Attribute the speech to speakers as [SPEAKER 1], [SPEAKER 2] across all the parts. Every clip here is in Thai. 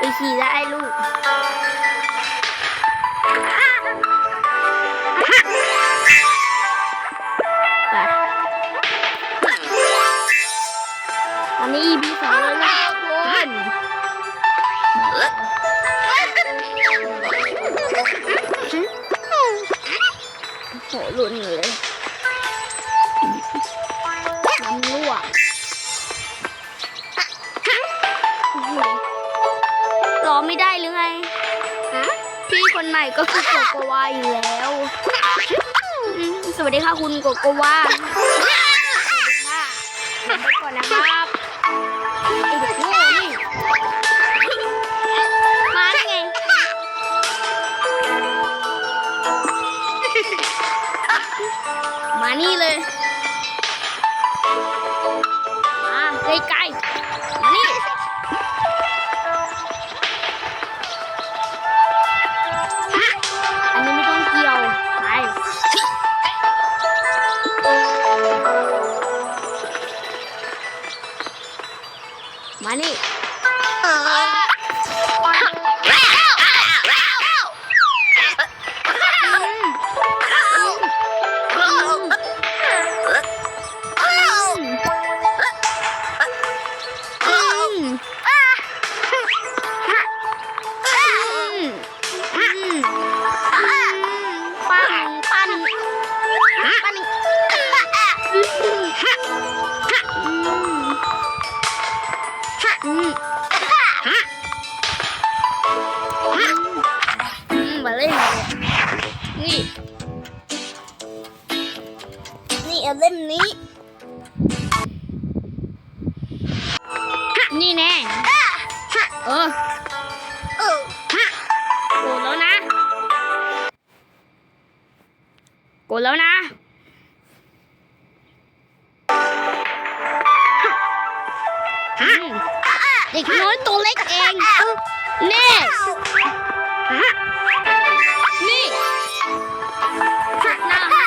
[SPEAKER 1] ไปขี่ได้ลูกไปอันนี้ EP สองแล้วนะทุกคนโหลุนเลยน้ำรั่ว ไม่ได้หรือไงพี่คนใหม่ก็คือโกโกวาอยู่แล้วอืมสวัสดีค่ะคุณโกโกวาสวัสดีค่ะลาไปก่อนนะครับไอเด็กโง่นี่มาได้ไงมานี่เลย มานี่ปั้นปั้นปั้น กดแล้วนะอืมเด็กน้อยตัวเล็กเองนี่นี่หน้าให้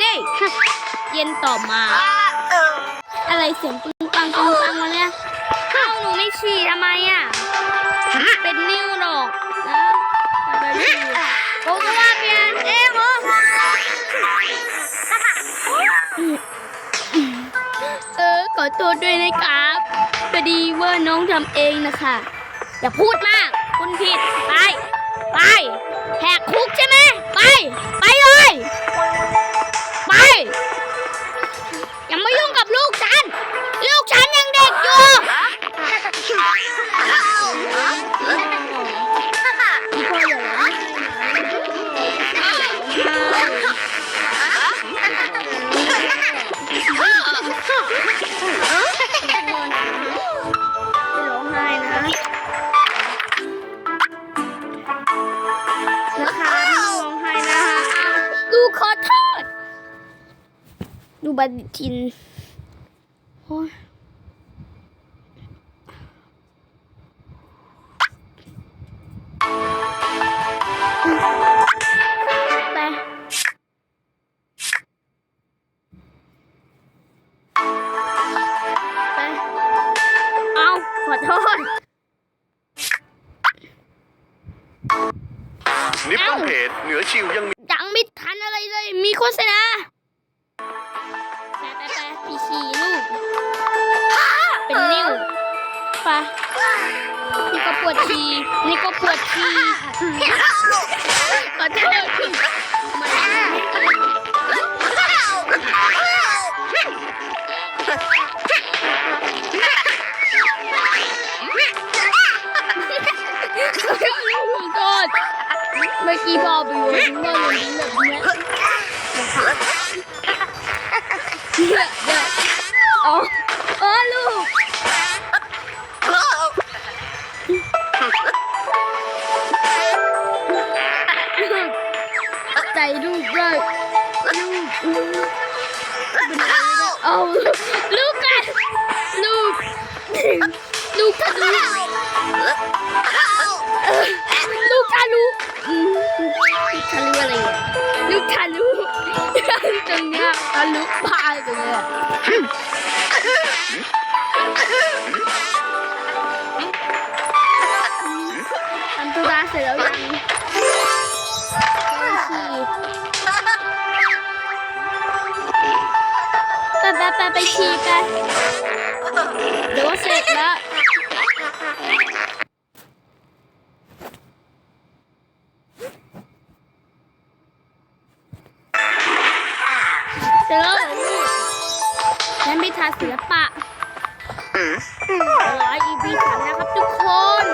[SPEAKER 1] นี่ เย็นต่อมา อะไรเสียงปึ้งปังปึ้งปังมาเนี่ยเข้าหนูไม่ฉี่ทำไมอะ เป็นนิ้วหรอกนะแต่เป็นนิ้วโกโกวาเปลี่ยนเองเหรอเออขอโทษด้วยนะครับพอดีว่าน้องทำเองนะคะ อย่าพูดมาก คุณผิด ไป ไปแหกคุกใช่ไหมไป ไปเลย ไป นะคะไม่ร้องไห้นะคะดูขอโทษ ดูบัตรทินโอ้ยไปไปเอาขอโทษ
[SPEAKER 2] นิปปอนเพจเหนือชิวยังมี
[SPEAKER 1] ยังไม่ทันอะไรเลย มีโฆษณาไปไปไปพี่ชีลูกเป็นนิ้วไปนี่ก็ปวดชีนี่ก็ปวดชีขอโทษ เมื่อกี้พอไปอยู่ดิ้งเมื่อดิ้งแบบเนี้ยเดี๋ยวเดี๋ยวอ๋ออ๋อลูกใจลูกเลยลูกเป็นอะไรนะเอาลูกกันลูกลูกทะลุเออ ลูกทะลุลูกทะลุอะไรอะลูกทะลุตรงเนี้ยทะลุพายไปเลยอะทำธุระเสร็จแล้วยังไปไปไปไปไปฉี่ไปเดี๋ยวเสร็จแล้ว เจอแล้วเหรอลูกฉันพิธาศิลปะร้อย EP สามนะครับทุกคน